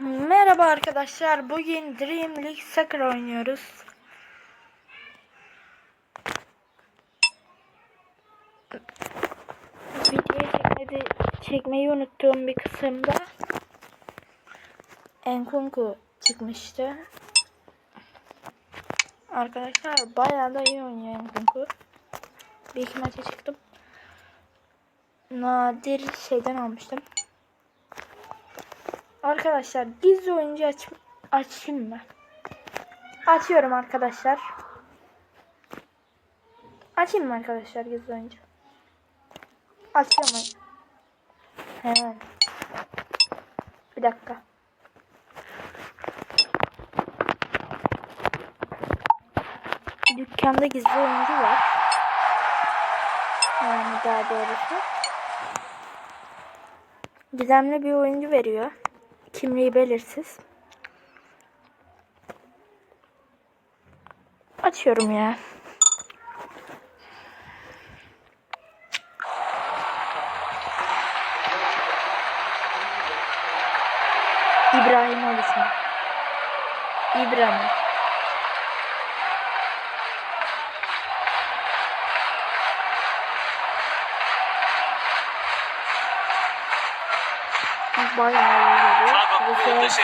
Merhaba arkadaşlar. Bugün Dream League Soccer oynuyoruz. Videoyu çekmedi, çekmeyi unuttuğum bir kısımda Enkunku çıkmıştı. Arkadaşlar bayağı da iyi oynuyor Enkunku. Bir iki maça çıktım. Nadir şeyden almıştım. Arkadaşlar gizli oyuncu aç açayım mı? Açıyorum arkadaşlar. Açayım mı arkadaşlar gizli oyuncu? Açıyorum. Hemen. Bir dakika. Dükkanda gizli oyuncu var. Yani daha doğrusu. Gizemli bir oyuncu veriyor. Kimliği belirsiz. Açıyorum ya. İbrahim oluşum. İbrahim. Bayağı iyi geliyor. Club Güzel applaud this çıkıyor. impressive signing to take them to the next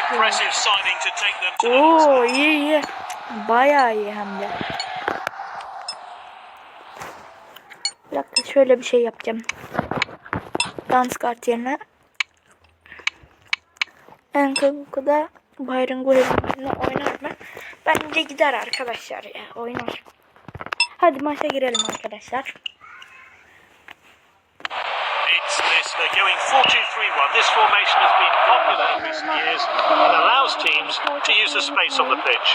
Oo iyi iyi. Bayağı iyi hem de. Bir dakika şöyle bir şey yapacağım. Dans kart yerine. Enkuku'da Bayern Gulevin'le oynar mı? Bence gider arkadaşlar ya. Oynar. Hadi maça girelim arkadaşlar. It's this. 4-2-3-1. This formation has been popular in recent years and allows teams to use the space on the pitch.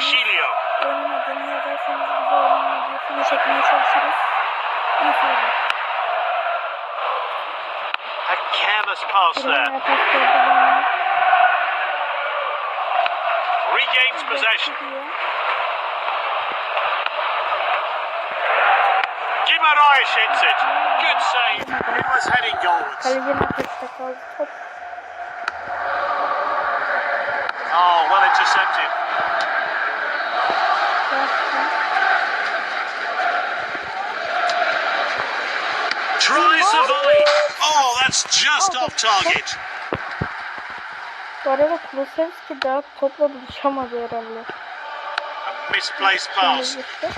Seyirler. A careless pass there. Regains possession. Guimaraes hits it. Good save. It was heading goalwards. Kaleci nefeste kaldı. Top Oh, well intercepted. Tries the volley. Oh, that's just off target. Bu arada Kulusevski daha topla buluşamadı herhalde. A misplaced pass. gitti.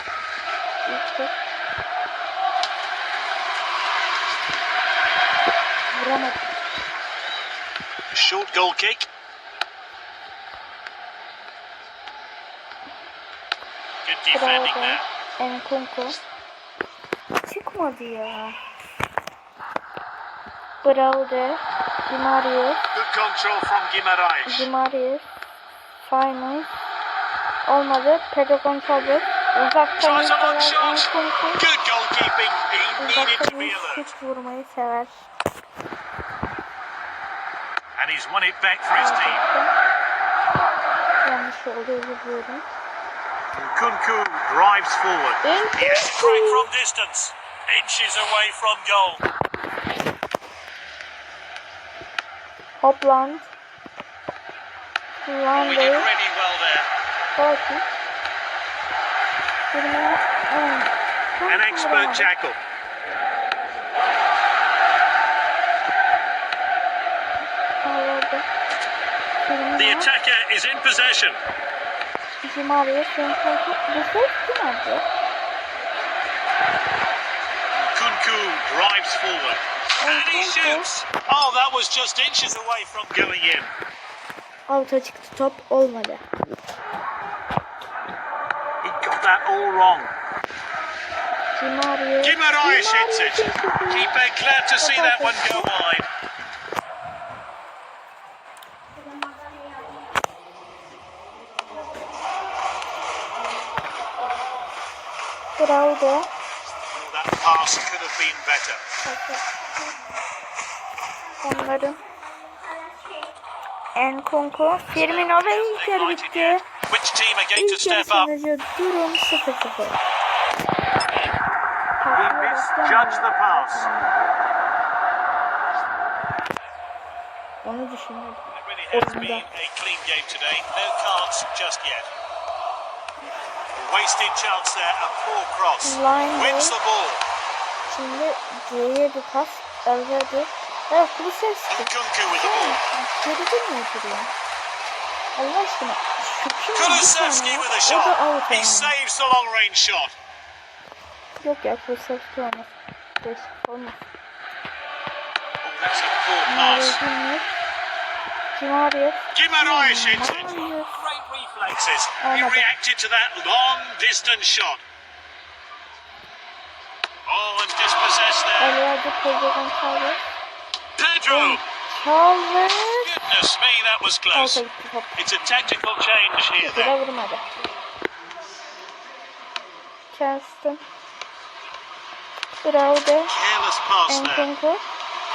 İlk kez. Short goal kick. Good defending there. Enkunku. Çıkmadı ya. Bravo de. Di Marius. Good control from Guimaraes. Di Marius. Finals. Olmadı. Pedro Gonçalves. Uzaktan. Good goalkeeping. He needed to Uzaktan be alert. şut vurmayı sever. He's won it back for his team. Yanlış oldu özür diliyorum. Kunku drives forward. Yes, break from distance. Inches away from goal. Hopland. We did really well there. On. An expert tackle. Attacker is in possession. Bizim araya Enkunku. Bu ses kim aldı? Kunku drives forward. And he shoots. Oh, that was just inches away from going in. Alta çıktı top olmadı. He got that all wrong. Cimario. Guimaraes hits it. Keeper glad to see that one go wide. Bravo. Well, that pass could have been better. Onların Enkonko, Firmino ve Inter bitti. İlk yarı sonucu durum 0-0. Onu düşünmedim. It really has been a clean game today. No cards just yet. Wasted chance there. A poor cross. Line Wins the ball. Şimdi C'ye bir pas. Elvedi. Evet Kulusevski. Nkunku with the ball. Geride mi oturuyor? Allah aşkına. Kim? Kulusevski with a shot. He saves the long range shot. Yok ya Kulusevski olmaz. Değişik olmaz. That's a poor pass. Mourinho. Cimarius. Gimarais hits it. Marius. Great reflexes. He reacted to that long distance shot. Oh, and dispossessed there. Pedro Gonçalves. Pedro. Goodness me, that was close. It's a tactical change here then. Kestim. Braude. Careless pass there. Enkunku.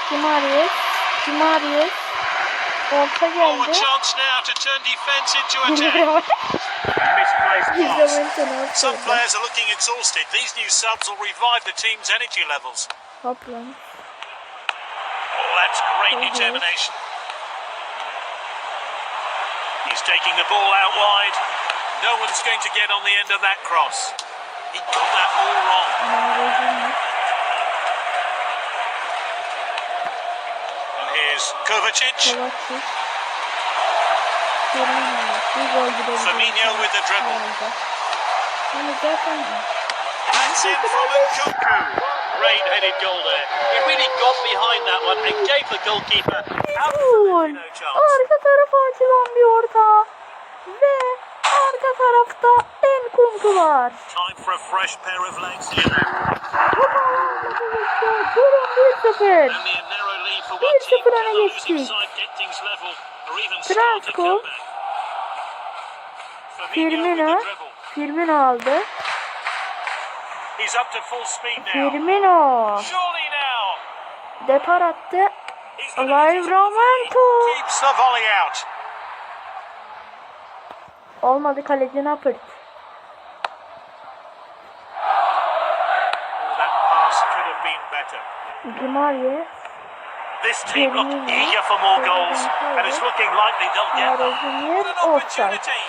Cimarius. Cimarius. Orta Oh, a geldi. chance now to turn defence into attack. Misplaced pass. Some players are looking exhausted. These new subs will revive the team's energy levels. Toplam. Oh, that's great determination. He's taking the ball out wide. No one's going to get on the end of that cross. He got that all wrong. Here's Kovacic. Firmino. With the dribble. That's it from Nkunku. Great headed goal there. He really got behind that one and gave the goalkeeper absolutely no chance. Arka tarafa açılan bir orta. Ve arka tarafta Enkunku var. Time for a fresh pair of legs here. Durum 1-0. 1-0 öne geçtik. Trasko Firmino Firmino. aldı. Firmino. Depar attı. Live Romanto. Olmadı kaleci Napert. Gimaria This team look eager for more goals, and it's looking likely they'll get them. What an opportunity.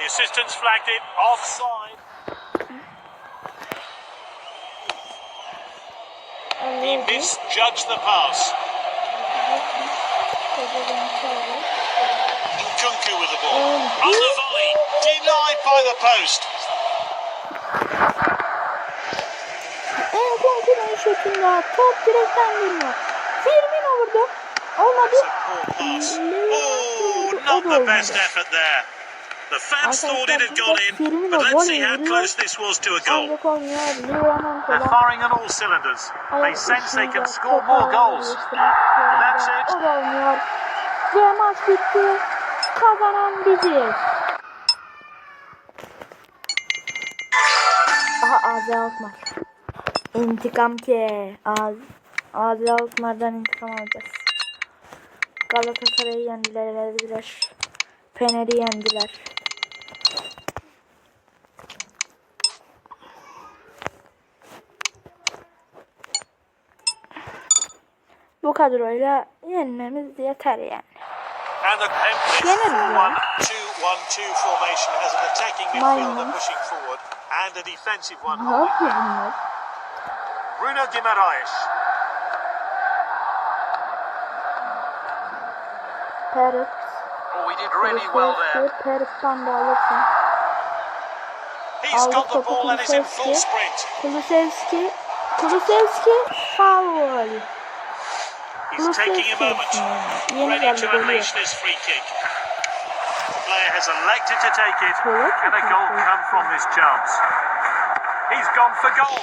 The assistants flagged it offside. He misjudged the pass. Nkunku with the ball. Oh. On the volley. Denied by the post. Enkunku'nun şutunda top direkten dönüyor. Firmino vurdu. Olmadı. It's a poor pass. Oh, not the best effort there. The fans thought it had gone in, but let's see how close this was to a goal. They're firing on all cylinders. They sense they can score more goals. That's it. O da olmuyor. Ve maç bitti. Kazanan biziz. Aha Azi Alkmaar. İntikam ki. Az, Adil Avukmar'dan intikam alacağız. Galatasaray'ı yendiler, verdiler. Fener'i yendiler. Bu kadroyla yenmemiz yeter yani. Yenir mi lan? Maymun. Ne yapıyor? Bruno Guimaraes Oh, he did really well there. Kulusevski, Perit'ten de alırsın. He's got the ball and is in full sprint. Kulusevski. Kulusevski foul. He's taking a moment, ready to unleash this free kick. The player has elected to take it. Can a goal come from this chance? He's gone for goal.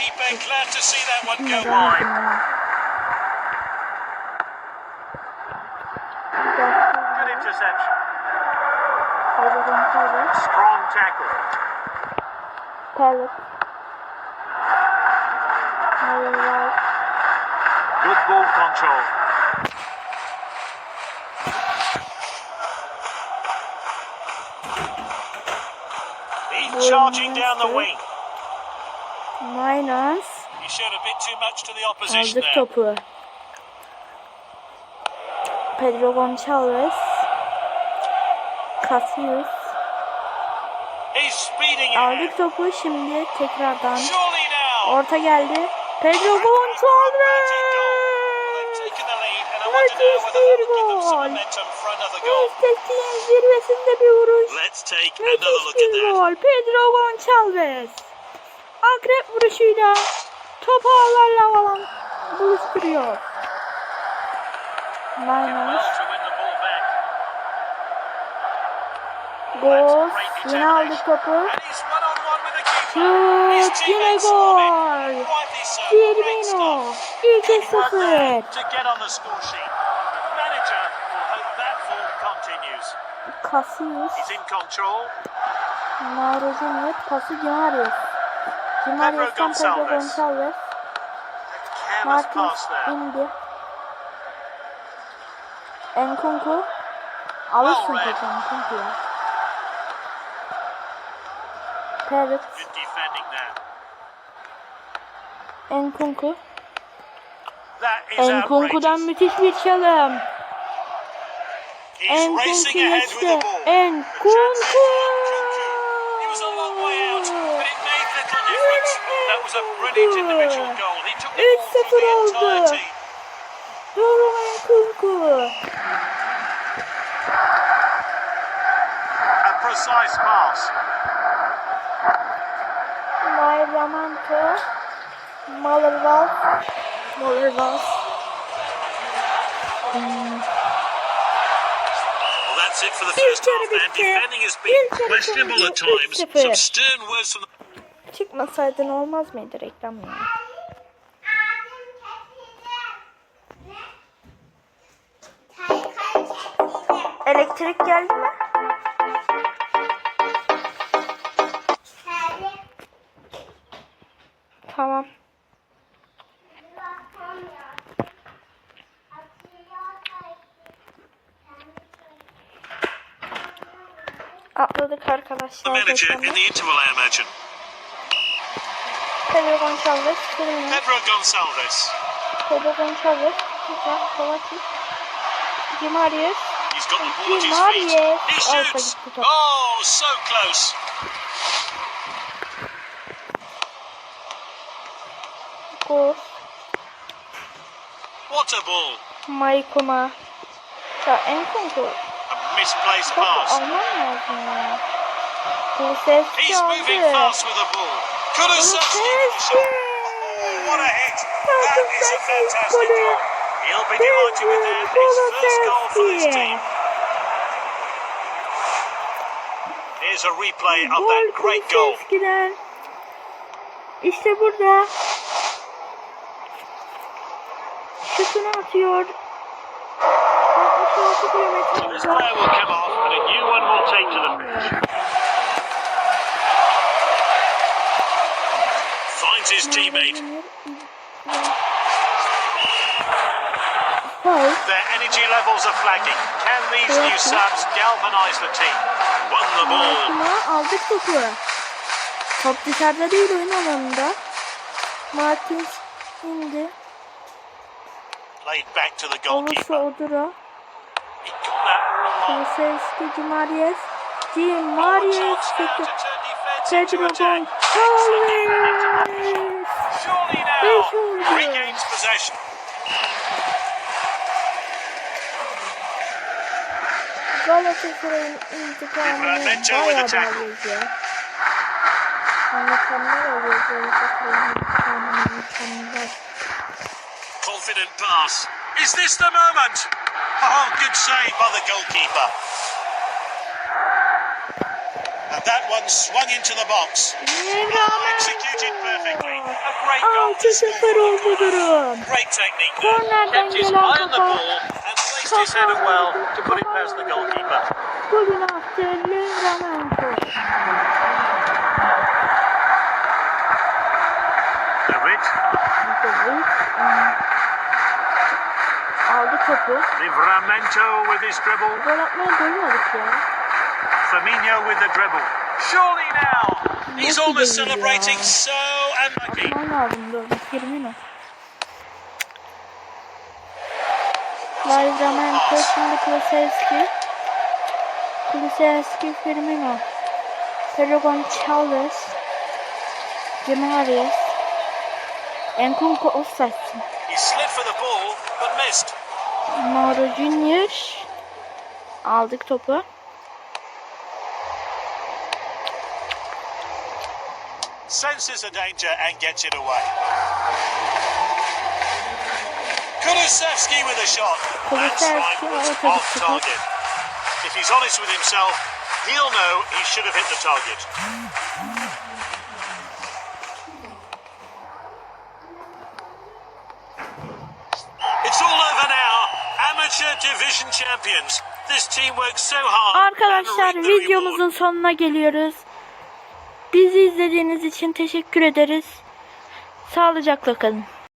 Keeper glad to see that one go wide. bilmiyorum. Good interception. Strong tackle. Hayır, Good ball control. He's charging down the wing. Minus. He showed a bit too much to the opposition Aldık there. topu. Pedro Gonçalves. Cassius aldı topu şimdi tekrardan orta geldi. Pedro Gonçalves Müthiş bir gol. Mesleğin zirvesinde bir vuruş. Müthiş bir gol. Pedro Gonçalves. Akrep vuruşuyla topu ağlarla falan buluşturuyor. Maynard. Gol. Yine aldık topu. Şut. Yine gol. Firmino. 2-0. Kasıyız. Maroz'un pası Gimarius. Gimarius'tan Pedro Gonçalves. Martins indi. Enkunku. Alırsın topu Enkunku ya. Parrot. Enkunku. Enkunku'dan müthiş bir çalım. Enkunku geçti. Enkunku. Üç sıfır oldu. Durum Enkunku. A precise pass. Bayramanto, Malırval, Malırval. Hmm. Bir kere bitti. Bir kere bitti. 3-0. Çıkmasaydın olmaz mıydı reklam ya? Yani? Elektrik geldi mi? Tamam. Atladık arkadaşlar. manager in the interval, I imagine. Pedro Gonçalves. Pedro Gonçalves. Pedro Gonçalves. Güzel. Kovacic. Di Marius. Di. Marius. Shoots. gitti top. Oh, so close. Gol. What a ball. Maykuma. Ya Enkunku. A misplaced pass. alman lazım ya. Kulusevski He's moving aldı. fast with the ball. Kulusevski. Kulusevski. What a hit. That is a fantastic goal. He'll be delighted with that. His first goal for this team. Here's a replay of that great goal. İşte burada. Will take to the pitch. Finds his teammate. Their energy levels are flagging. Can these new subs galvanise the team? Won the ball. Aldık topu. Top dışarıda değil oyun alanında. Martins indi. Played back to the goalkeeper. Odura. He got that wrong. Kulusevski, Di Marius. Di Marius. chance now to çıktı. turn defence into Pedro. Gonçalves. Surely now regains possession. Galatasaray'ın intikamını bayağı with the tackle. bağlıyız ya. Mükemmel oluyor Galatasaray'ın intikamını mükemmel. Confident pass. Is this the moment? Oh, good save by the goalkeeper. And that one swung into the box. Executed perfectly. A great goal. to score 6-0 the oldu Great technique Kept his eye on the ball and placed his header well to put it past the goalkeeper. Golünü attı Livramento. David. Topu. Livramento with his dribble. Gol atmaya doymadık ya. Firmino with the dribble. Surely now. He's almost celebrating so unlucky. Atman lazım doğru. Firmino. Livramento, şimdi Kulusevski. Kulusevski, Firmino. Pedro Gonçalves. Gemarius. Enkunku offside. He slid for the ball, but missed. Mauro Junior. Aldık topu. Senses the danger and gets it away. Kulusevski with a shot. That's right, Kulusevski, was off target. If he's honest with himself, he'll know he should have hit the target. Arkadaşlar videomuzun sonuna geliyoruz. Bizi izlediğiniz için teşekkür ederiz. Sağlıcakla kalın.